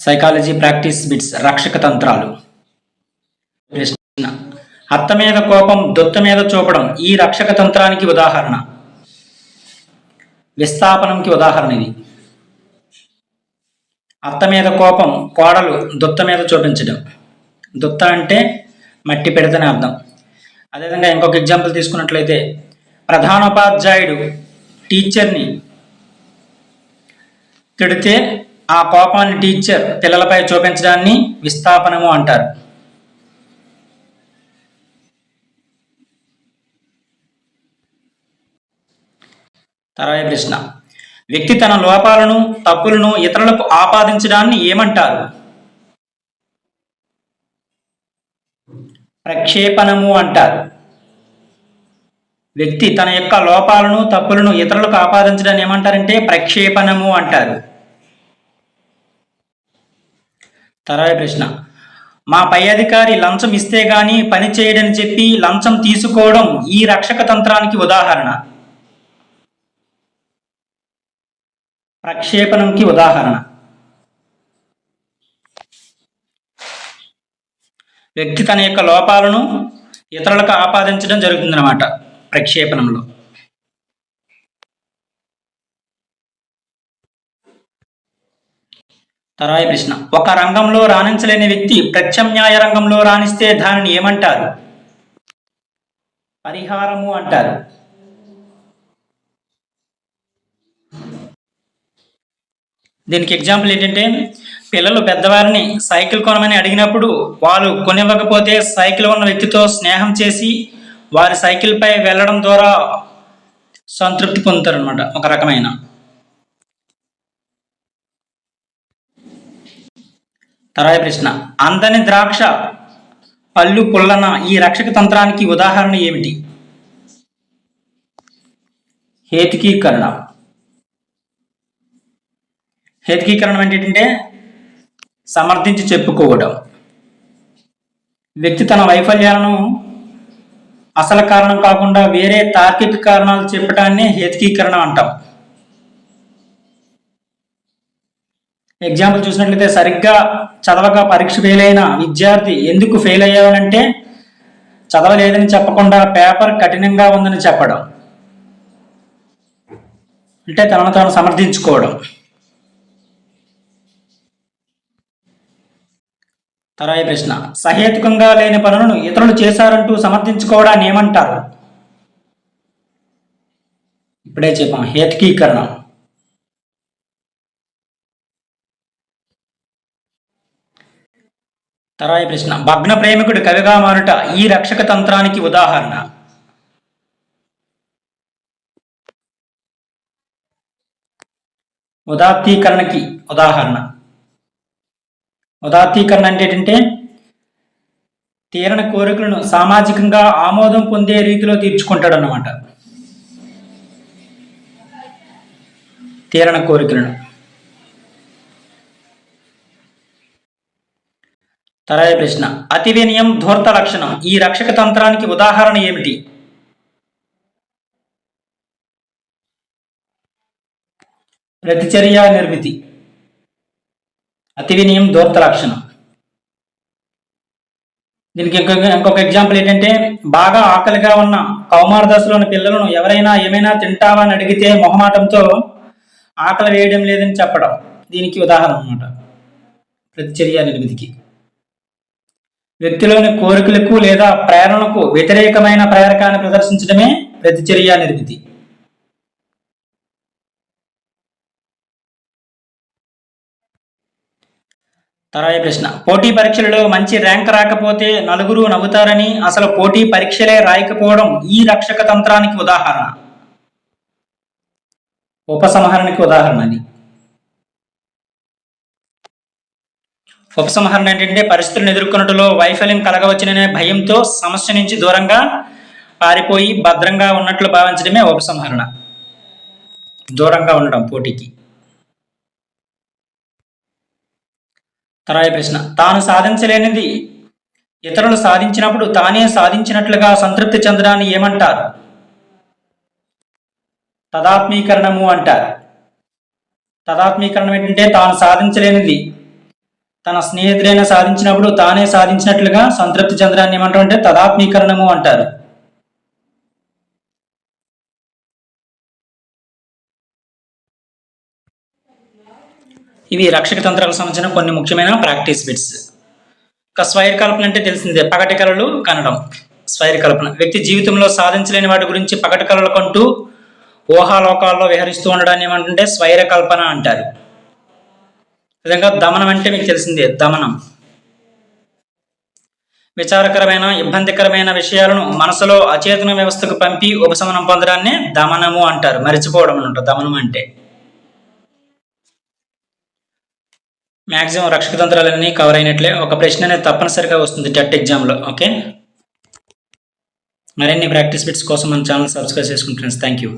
Psychology practice bits రక్షక తంత్రాలు ప్రశ్న అత్త మీద కోపం దొత్త మీద చూపడం ఈ రక్షక తంత్రానికి ఉదాహరణ విస్థాపనంకి ఉదాహరణ ఇది అత్త మీద కోపం కోడలు దొత్త మీద చూపించడం దొత్త అంటే మట్టి పెడతనే అర్థం అదేవిధంగా ఇంకొక ఎగ్జాంపుల్ తీసుకున్నట్లయితే ప్రధానోపాధ్యాయుడు టీచర్ని తిడితే ఆ కోపాన్ని టీచర్ పిల్లలపై చూపించడాన్ని విస్థాపనము అంటారు. తర్వాత ప్రశ్న. వ్యక్తి తన లోపాలను తప్పులను ఇతరులకు ఆపాదించడాన్ని ఏమంటారు? ప్రక్షేపణము అంటారు. వ్యక్తి తన యొక్క లోపాలను తప్పులను ఇతరులకు ఆపాదించడాన్ని ఏమంటారంటే ప్రక్షేపణము అంటారు. తర్వాత ప్రశ్న. మా పై అధికారి లంచం ఇస్తే గాని పని చేయడని చెప్పి లంచం తీసుకోవడం ఈ రక్షక తంత్రానికి ఉదాహరణ. ప్రక్షేపణంకి ఉదాహరణ. వ్యక్తి తన యొక్క లోపాలను ఇతరులకు ఆపాదించడం జరుగుతుందన్నమాట ప్రక్షేపణంలో. తర్వాత ప్రశ్న. ఒక రంగంలో రాణించలేని వ్యక్తి ప్రత్యామ్నాయ రంగంలో రాణిస్తే దానిని ఏమంటారు? పరిహారము అంటారు. దీనికి ఎగ్జాంపుల్ ఏంటంటే పిల్లలు పెద్దవారిని సైకిల్ కొనమని అడిగినప్పుడు వాళ్ళు కొనివ్వకపోతే సైకిల్ ఉన్న వ్యక్తితో స్నేహం చేసి వారి సైకిల్పై వెళ్ళడం ద్వారా సంతృప్తి పొందుతారు అనమాట ఒక రకమైన తర్వాత ప్రశ్న. అందని ద్రాక్ష పళ్ళు పుల్లన ఈ రక్షక తంత్రానికి ఉదాహరణ ఏమిటి? హేతుకీకరణ. హేతుకీకరణం అంటే ఏంటంటే సమర్థించి చెప్పుకోవడం. వ్యక్తి తన వైఫల్యాలను అసలు కారణం కాకుండా వేరే తార్కిక కారణాలు చెప్పడాన్ని హేతుకీకరణ అంటాం. ఎగ్జాంపుల్ చూసినట్లయితే సరిగ్గా చదవక పరీక్ష ఫెయిల్ అయిన విద్యార్థి ఎందుకు ఫెయిల్ అయ్యావనంటే చదవలేదని చెప్పకుండా పేపర్ కఠినంగా ఉందని చెప్పడం. అంటే తనను తాను సమర్థించుకోవడం. తరాయి ప్రశ్న. సహేతుకంగా లేని పనులను ఇతరులు చేశారంటూ సమర్థించుకోవడాన్ని ఏమంటారు? ఇప్పుడే చెప్పాం హేతుకీకరణం. తరాయి ప్రశ్న. భగ్న ప్రేమికుడు కవిగా మారుట ఈ రక్షక తంత్రానికి ఉదాహరణ. ఉదాత్తీకరణకి ఉదాహరణ. ఉదాత్తీకరణ అంటే ఏంటంటే తీరని కోరికలను సామాజికంగా ఆమోదం పొందే రీతిలో తీర్చుకుంటాడు అన్నమాట తీరని కోరికలను. తరాయి ప్రశ్న. అతి వినయం ధూర్త లక్షణం. ఈ రక్షక తంత్రానికి ఉదాహరణ ఏమిటి? ప్రతిచర్య నిర్మితి. అతి వినయం ధూర్త లక్షణం. దీనికి ఇంకొక ఇంకొక ఎగ్జాంపుల్ ఏంటంటే బాగా ఆకలిగా ఉన్న కౌమార దశలోని పిల్లలను ఎవరైనా ఏమైనా తింటావా అని అడిగితే మొహమాటంతో ఆకలి వేయడం లేదని చెప్పడం దీనికి ఉదాహరణ అన్నమాట. ప్రతిచర్య నిర్మితికి. వ్యక్తిలోని కోరికలకు లేదా ప్రేరణకు వ్యతిరేకమైన ప్రేరకాన్ని ప్రదర్శించడమే ప్రతిచర్య నిర్మితి. తర్వాత ప్రశ్న. పోటీ పరీక్షలలో మంచి ర్యాంక్ రాకపోతే నలుగురు నవ్వుతారని అసలు పోటీ పరీక్షలే రాయకపోవడం ఈ రక్షక తంత్రానికి ఉదాహరణ. ఉపసంహరణకి ఉదాహరణ అది. ఉపసంహరణ ఏంటంటే పరిస్థితులను ఎదుర్కొన్నట్లో వైఫల్యం కలగవచ్చుననే భయంతో సమస్య నుంచి దూరంగా పారిపోయి భద్రంగా ఉన్నట్లు భావించడమే ఉపసంహరణ. దూరంగా ఉండడం పోటీకి. తర్వాత ప్రశ్న. తాను సాధించలేనిది ఇతరులు సాధించినప్పుడు తానే సాధించినట్లుగా సంతృప్తి చెందడాన్ని ఏమంటారు? తదాత్మీకరణము అంటారు. తదాత్మీకరణం ఏంటంటే తాను సాధించలేనిది తన స్నేహితుడైన సాధించినప్పుడు తానే సాధించినట్లుగా సంతృప్తి చెందడాన్ని ఏమంటారు అంటే తదాత్మీకరణము అంటారు. ఇవి రక్షక తంత్రాలకు సంబంధించిన కొన్ని ముఖ్యమైన ప్రాక్టీస్ బిట్స్. ఇక స్వైర్ కల్పన అంటే తెలిసిందే పగటి కళలు కనడం. స్వైర కల్పన. వ్యక్తి జీవితంలో సాధించలేని వాటి గురించి పగటి కళలు కంటూ ఊహాలోకాల్లో విహరిస్తూ ఉండడాన్ని ఏమంటుంటే స్వైర కల్పన అంటారు. విధంగా దమనం అంటే మీకు తెలిసిందే దమనం. విచారకరమైన ఇబ్బందికరమైన విషయాలను మనసులో అచేతన వ్యవస్థకు పంపి ఉపశమనం పొందడాన్ని దమనము అంటారు. మరిచిపోవడం అంటారు. దమనం అంటే. మ్యాక్సిమం రక్షక తంత్రాలన్నీ కవర్ అయినట్లే. ఒక ప్రశ్న అనేది తప్పనిసరిగా వస్తుంది టెట్ ఎగ్జామ్లో ఓకే? మరిన్ని ప్రాక్టీస్ బిట్స్ కోసం మన ఛానల్ సబ్స్క్రైబ్ చేసుకుంటున్నాను. Thank you